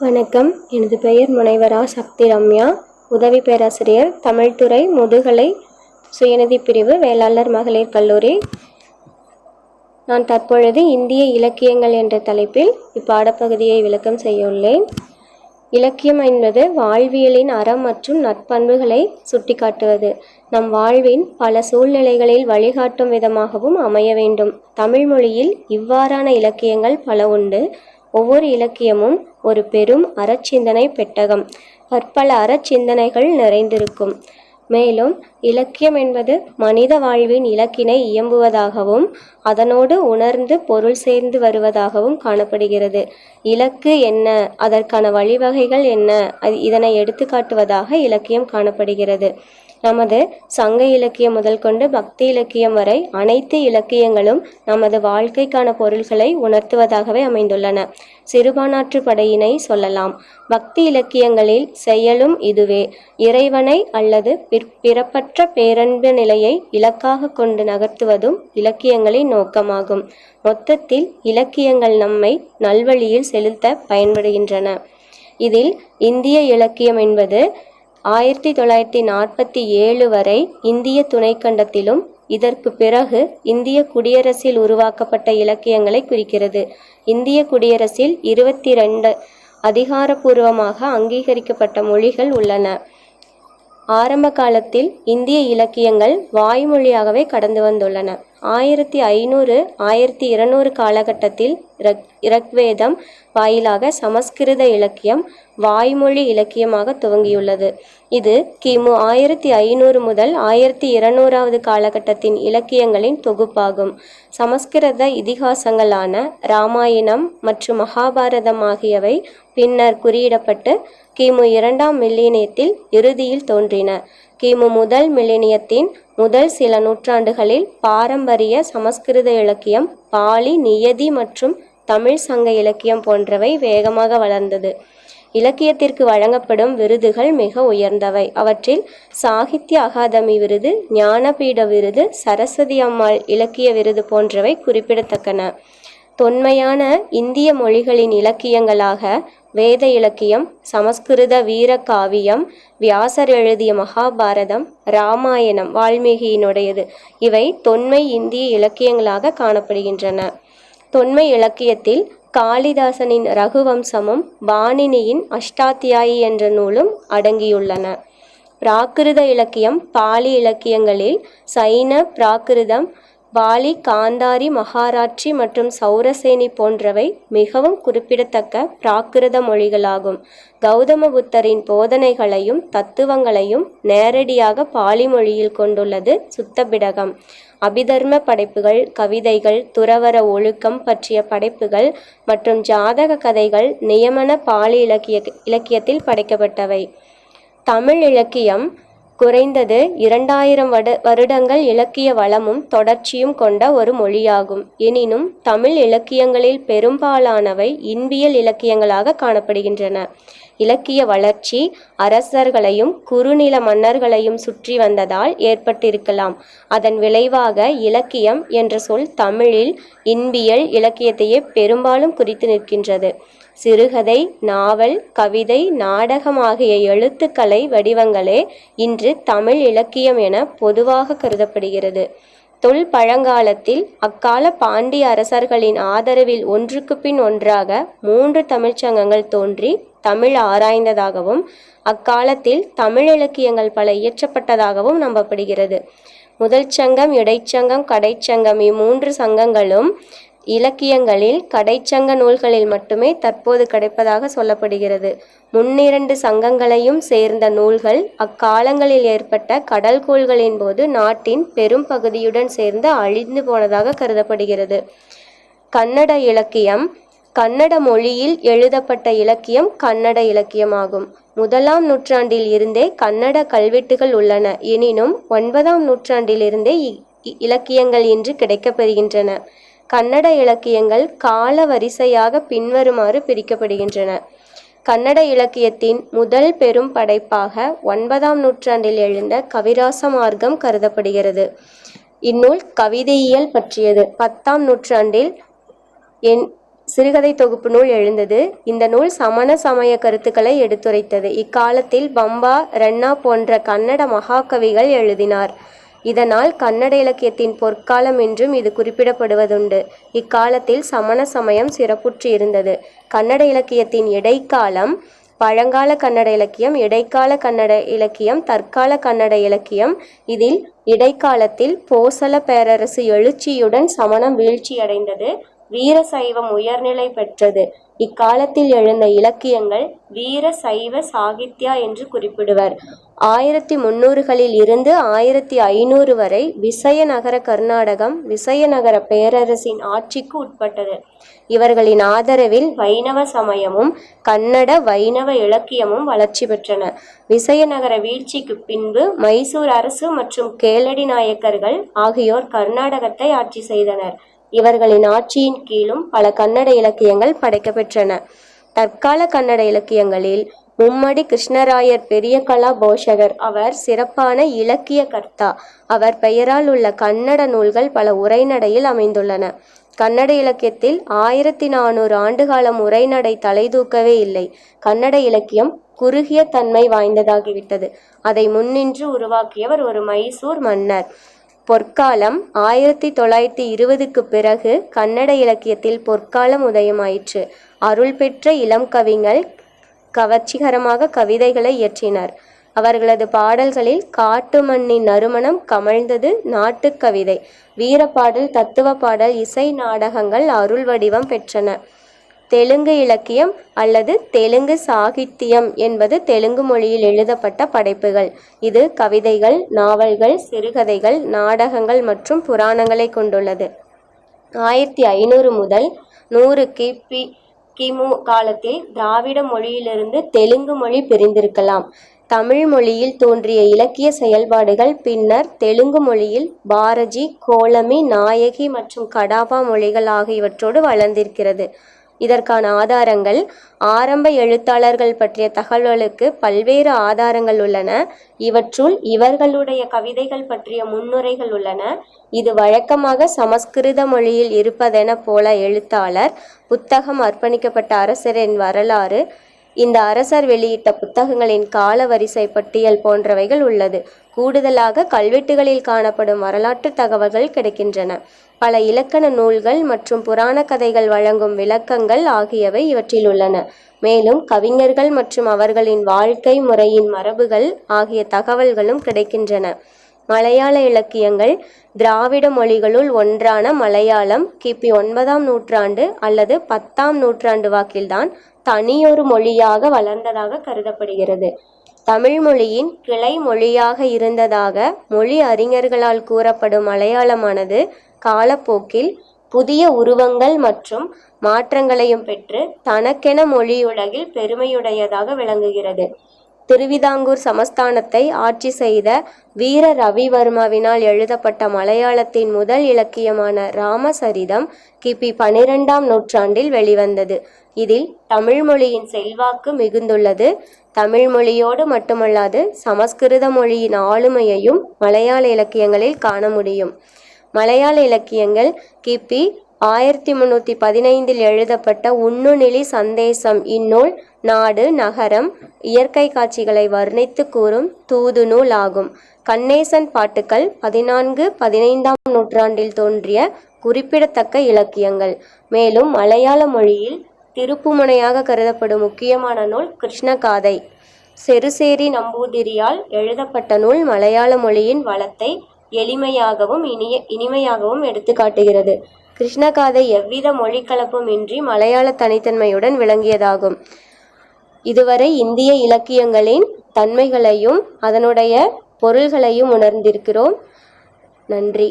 வணக்கம். எனது பெயர் முனைவரா சக்தி ரம்யா. உதவி பேராசிரியர் தமிழ்துறை முதுகலை சுயநிதி பிரிவு வேளாளர் மகளிர் கல்லூரி. நான் தற்பொழுது இந்திய இலக்கியங்கள் என்ற தலைப்பில் இப்பாடப்பகுதியை விளக்கம் செய்ய உள்ளேன் இலக்கியம் என்பது வாழ்வியலின் அறம் மற்றும் நற்பண்புகளை சுட்டிக்காட்டுவது. நம் வாழ்வின் பல சூழ்நிலைகளில் வழிகாட்டும் விதமாகவும் அமைய வேண்டும். தமிழ் மொழியில் இவ்வாறான இலக்கியங்கள் பல உண்டு. ஒவ்வொரு இலக்கியமும் ஒரு பெரும் அறச்சிந்தனை பெட்டகம். பற்பல அறச்சிந்தனைகள் நிறைந்திருக்கும். மேலும் இலக்கியம் என்பது மனித வாழ்வின் இலக்கினை இயம்புவதாகவும் அதனோடு உணர்ந்து பொருள் சேர்ந்து வருவதாகவும் காணப்படுகிறது. இலக்கு என்ன? அதற்கான வழிவகைகள் என்ன? அது இதனை எடுத்துக்காட்டுவதாக இலக்கியம் காணப்படுகிறது. நமது சங்க இலக்கியம் முதல் கொண்டு பக்தி இலக்கியம் வரை அனைத்து இலக்கியங்களும் நமது வாழ்க்கைக்கான பொருள்களை உணர்த்துவதாகவே அமைந்துள்ளன. சிறுபானாற்று படையினை சொல்லலாம். பக்தி இலக்கியங்களில் செயலும் இதுவே. இறைவனை அல்லது பிற் பிறப்பற்ற பேரன்பு நிலையை இலக்காக கொண்டு நகர்த்துவதும் இலக்கியங்களின் நோக்கமாகும். மொத்தத்தில் இலக்கியங்கள் நம்மை நல்வழியில் செலுத்த பயன்படுகின்றன. இதில் இந்திய இலக்கியம் என்பது ஆயிரத்தி தொள்ளாயிரத்தி நாற்பத்தி ஏழு வரை இந்திய துணைக்கண்டத்திலும் இதற்கு பிறகு இந்திய குடியரசில் உருவாக்கப்பட்ட இலக்கியங்களை குறிக்கிறது. இந்திய குடியரசில் இருபத்தி ரெண்டு அதிகாரப்பூர்வமாக அங்கீகரிக்கப்பட்ட மொழிகள் உள்ளன. ஆரம்ப காலத்தில் இந்திய இலக்கியங்கள் வாய்மொழியாகவே கடந்து வந்துள்ளன. ஆயிரத்தி ஐநூறு ஆயிரத்தி இருநூறு காலகட்டத்தில் இரக் இரக்வேதம் வாயிலாக சமஸ்கிருத இலக்கியம் வாய்மொழி இலக்கியமாக துவங்கியுள்ளது. இது கிமு ஆயிரத்தி ஐநூறு முதல் ஆயிரத்தி இருநூறாவது காலகட்டத்தின் இலக்கியங்களின் தொகுப்பாகும். சமஸ்கிருத இதிகாசங்களான இராமாயணம் மற்றும் மகாபாரதம் ஆகியவை பின்னர் குறியிடப்பட்டு கிமு இரண்டாம் மில்லினியத்தில் இறுதியில் தோன்றின. கிமு முதல் மில்லினியத்தின் முதல் சில நூற்றாண்டுகளில் பாரம்பரிய சமஸ்கிருத இலக்கியம் பாலி நியதி மற்றும் தமிழ் சங்க இலக்கியம் போன்றவை வேகமாக வளர்ந்தது. இலக்கியத்திற்கு வழங்கப்படும் விருதுகள் மிக உயர்ந்தவை. அவற்றில் சாகித்ய அகாதமி விருது ஞானபீட விருது சரஸ்வதி அம்மாள் இலக்கிய விருது போன்றவை குறிப்பிடத்தக்கன. தொன்மையான இந்திய மொழிகளின் இலக்கியங்களாக வேத இலக்கியம் சமஸ்கிருத வீர காவியம் வியாசர் எழுதிய மகாபாரதம் இராமாயணம் வால்மீகியினுடையது. இவை தொன்மை இந்திய இலக்கியங்களாக காணப்படுகின்றன. தொன்மை இலக்கியத்தில் காளிதாசனின் ரகுவம்சமும் பாணினியின் அஷ்டாத்தியாயி என்ற நூலும் அடங்கியுள்ளன. பிராகிருத இலக்கியம் பாலி இலக்கியங்களில் சைன பிராகிருதம் பாலி காந்தாரி மகாராட்சி மற்றும் சௌரசேனி போன்றவை மிகவும் குறிப்பிடத்தக்க பிராகிருத மொழிகளாகும். கௌதம புத்தரின் போதனைகளையும் தத்துவங்களையும் நேரடியாக பாலி மொழியில் கொண்டுள்ளது சுத்தபிடகம். அபிதர்ம படைப்புகள் கவிதைகள் துறவர ஒழுக்கம் பற்றிய படைப்புகள் மற்றும் ஜாதக கதைகள் நியமன பாலி இலக்கிய இலக்கியத்தில் படைக்கப்பட்டவை. தமிழ் இலக்கியம் குறைந்தது இரண்டாயிரம் வடு வருடங்கள் இலக்கிய வளமும் தொடர்ச்சியும் கொண்ட ஒரு மொழியாகும். எனினும் தமிழ் இலக்கியங்களில் பெரும்பாலானவை இன்பியல் இலக்கியங்களாக காணப்படுகின்றன. இலக்கிய வளர்ச்சி அரசர்களையும் குறுநில மன்னர்களையும் சுற்றி வந்ததால் ஏற்பட்டிருக்கலாம். அதன் விளைவாக இலக்கியம் என்ற சொல் தமிழில் இன்பியல் இலக்கியத்தையே பெரும்பாலும் குறித்து நிற்கின்றது. சிறுகதை நாவல் கவிதை நாடகம் ஆகிய எழுத்துக்கலை வடிவங்களே இன்று தமிழ் இலக்கியம் என பொதுவாக கருதப்படுகிறது. தொல் பழங்காலத்தில் அக்கால பாண்டிய அரசர்களின் ஆதரவில் ஒன்றுக்கு பின் ஒன்றாக மூன்று தமிழ்ச்சங்கங்கள் தோன்றி தமிழ் ஆராய்ந்ததாகவும் அக்காலத்தில் தமிழ் இலக்கியங்கள் பல இயற்றப்பட்டதாகவும் நம்பப்படுகிறது. முதல் சங்கம் இடைச்சங்கம் கடைச்சங்கம் இம்மூன்று சங்கங்களும் இலக்கியங்களில் கடைச்சங்க நூல்களில் மட்டுமே தற்போது கிடைப்பதாக சொல்லப்படுகிறது. முன்னிரண்டு சங்கங்களையும் சேர்ந்த நூல்கள் அக்காலங்களில் ஏற்பட்ட கடல்கோள்களின் போது நாட்டின் பெரும் பகுதியுடன் சேர்ந்து அழிந்து போனதாக கருதப்படுகிறது. கன்னட இலக்கியம் கன்னட மொழியில் எழுதப்பட்ட இலக்கியம் கன்னட இலக்கியமாகும். முதலாம் நூற்றாண்டில் இருந்தே கன்னட கல்வெட்டுகள் உள்ளன. எனினும் ஒன்பதாம் நூற்றாண்டிலிருந்தே இ- இலக்கியங்கள் இன்று கிடைக்கப்பெறுகின்றன. கன்னட இலக்கியங்கள் கால வரிசையாக பின்வருமாறு பிரிக்கப்படுகின்றன. கன்னட இலக்கியத்தின் முதல் பெரும் படைப்பாக ஒன்பதாம் நூற்றாண்டில் எழுந்த கவிராச மார்க்கம் கருதப்படுகிறது. இந்நூல் கவிதையியல் பற்றியது. பத்தாம் நூற்றாண்டில் என் சிறுகதை தொகுப்பு நூல் எழுந்தது. இந்த நூல் சமண சமய கருத்துக்களை எடுத்துரைத்தது. இக்காலத்தில் பம்பா ரன்னா போன்ற கன்னட மகாகவிகள் எழுதினார். இதனால் கன்னட இலக்கியத்தின் பொற்காலம் என்றும் இது குறிப்பிடப்படுவதுண்டு. இக்காலத்தில் சமண சமயம் சிறப்புற்று இருந்தது கன்னட இலக்கியத்தின் இடைக்காலம் பழங்கால கன்னட இலக்கியம் இடைக்கால கன்னட இலக்கியம் தற்கால கன்னட இலக்கியம். இதில் இடைக்காலத்தில் போசல பேரரசு எழுச்சியுடன் சமணம் வீழ்ச்சியடைந்தது. வீர சைவம் உயர்நிலை பெற்றது. இக்காலத்தில் எழுந்த இலக்கியங்கள் வீர சைவ சாகித்யா என்று குறிப்பிடுவர். ஆயிரத்தி முன்னூறுகளில் இருந்து ஆயிரத்தி ஐநூறு வரை விசயநகர கர்நாடகம் விசயநகர பேரரசின் ஆட்சிக்கு உட்பட்டது. இவர்களின் ஆதரவில் வைணவ சமயமும் கன்னட வைணவ இலக்கியமும் வளர்ச்சி பெற்றன. விசயநகர வீழ்ச்சிக்கு பின்பு மைசூர் அரசு மற்றும் கேளடி நாயக்கர்கள் ஆகியோர் கர்நாடகத்தை ஆட்சி செய்தனர். இவர்களின் ஆட்சியின் கீழும் பல கன்னட இலக்கியங்கள் படைக்கப்பெற்றன. தற்கால கன்னட இலக்கியங்களில் மும்மடி கிருஷ்ணராயர் பெரிய கலா போஷகர் அவர் சிறப்பான இலக்கிய கர்த்தா. அவர் பெயரால் உள்ள கன்னட நூல்கள் பல உரைநடையில் அமைந்துள்ளன. கன்னட இலக்கியத்தில் ஆயிரத்தி நானூறு ஆண்டுகாலம் உரைநடை தலைதூக்கவே இல்லை. கன்னட இலக்கியம் குறுகிய தன்மை வாய்ந்ததாகிவிட்டது. அதை முன்னின்று உருவாக்கியவர் ஒரு மைசூர் மன்னர். பொற்காலம் ஆயிரத்தி தொள்ளாயிரத்தி இருபதுக்கு பிறகு கன்னட இலக்கியத்தில் பொற்காலம் உதயமாயிற்று. அருள் பெற்ற இளம் கவிஞர் கவர்ச்சிகரமாக கவிதைகளை இயற்றினர். அவர்களது பாடல்களில் காட்டு மண்ணின் நறுமணம் கமழ்ந்தது நாட்டுக் கவிதை வீரப்பாடல் தத்துவ பாடல் இசை நாடகங்கள் அருள் வடிவம் பெற்றன. தெலுங்கு இலக்கியம் அல்லது தெலுங்கு சாகித்தியம் என்பது தெலுங்கு மொழியில் எழுதப்பட்ட படைப்புகள். இது கவிதைகள் நாவல்கள் சிறுகதைகள் நாடகங்கள் மற்றும் புராணங்களை கொண்டுள்ளது. ஆயிரத்தி ஐநூறு முதல் நூறு கிபி கிமு காலத்தில் திராவிட மொழியிலிருந்து தெலுங்கு மொழி பிரிந்திருக்கலாம். தமிழ் மொழியில் தோன்றிய இலக்கிய செயல்பாடுகள் பின்னர் தெலுங்கு மொழியில் பாரஜி கோலமி நாயகி மற்றும் கடாபா மொழிகள் ஆகியவற்றோடு வளர்ந்திருக்கிறது. இதற்கான ஆதாரங்கள் ஆரம்ப எழுத்தாளர்கள் பற்றிய தகவல்களுக்கு பல்வேறு ஆதாரங்கள் உள்ளன. இவற்றுள் இவர்களுடைய கவிதைகள் பற்றிய முன்னுரைகள் உள்ளன. இது வழக்கமாக சமஸ்கிருத மொழியில் இருப்பதென போல எழுத்தாளர் புத்தகம் அர்ப்பணிக்கப்பட்ட அரசரின் வரலாறு இந்த அரசர் வெளியிட்ட புத்தகங்களின் கால வரிசை பட்டியல் போன்றவைகள் உள்ளது. கூடுதலாக கல்வெட்டுகளில் காணப்படும் வரலாற்று தகவல்கள் கிடைக்கின்றன. பல இலக்கண நூல்கள் மற்றும் புராண கதைகள் வழங்கும் விளக்கங்கள் ஆகியவை இவற்றில் உள்ளன. மேலும் கவிஞர்கள் மற்றும் அவர்களின் வாழ்க்கை முறையின் மரபுகள் ஆகிய தகவல்களும் கிடைக்கின்றன. மலையாள இலக்கியங்கள் திராவிட மொழிகளுள் ஒன்றான மலையாளம் கிபி ஒன்பதாம் நூற்றாண்டு அல்லது பத்தாம் நூற்றாண்டு வாக்கில்தான் தனியொரு மொழியாக வளர்ந்ததாக கருதப்படுகிறது. தமிழ் மொழியின் கிளை மொழியாக இருந்ததாக மொழி அறிஞர்களால் கூறப்படும் மலையாளமானது காலப்போக்கில் புதிய உருவங்கள் மற்றும் மாற்றங்களையும் பெற்று தனக்கென மொழியுலகில் பெருமையுடையதாக விளங்குகிறது. திருவிதாங்கூர் சமஸ்தானத்தை ஆட்சி செய்த வீர ரவிவர்மாவினால் எழுதப்பட்ட மலையாளத்தின் முதல் இலக்கியமான ராமசரிதம் கிபி பனிரெண்டாம் நூற்றாண்டில் வெளிவந்தது. இதில் தமிழ் மொழியின் செல்வாக்கு மிகுந்துள்ளது. தமிழ் மொழியோடு மட்டுமல்லாது சமஸ்கிருத மொழியின் ஆளுமையையும் மலையாள இலக்கியங்களில் காண முடியும். மலையாள இலக்கியங்கள் கிபி ஆயிரத்தி முன்னூற்றி பதினைந்தில் எழுதப்பட்ட உண்ணுநிலி சந்தேசம் இந்நூல் நாடு நகரம் இயற்கை காட்சிகளை வர்ணித்து கூறும் தூது நூல் ஆகும் கண்ணேசன் பாட்டுக்கள் பதினான்கு பதினைந்தாம் நூற்றாண்டில் தோன்றிய குறிப்பிடத்தக்க இலக்கியங்கள். மேலும் மலையாள மொழியில் திருப்புமுனையாக கருதப்படும் முக்கியமான நூல் கிருஷ்ணகாதை. செருசேரி நம்பூதிரியால் எழுதப்பட்ட நூல் மலையாள மொழியின் வளத்தை எளிமையாகவும் இனிய இனிமையாகவும் எடுத்து காட்டுகிறது. கிருஷ்ணகாதை எவ்வித மொழிக்கலப்பும் இன்றி மலையாள தனித்தன்மையுடன் விளங்கியதாகும். இதுவரை இந்திய இலக்கியங்களின் தன்மைகளையும் அதனுடைய பொருள்களையும் உணர்ந்திருக்கிறோம். நன்றி.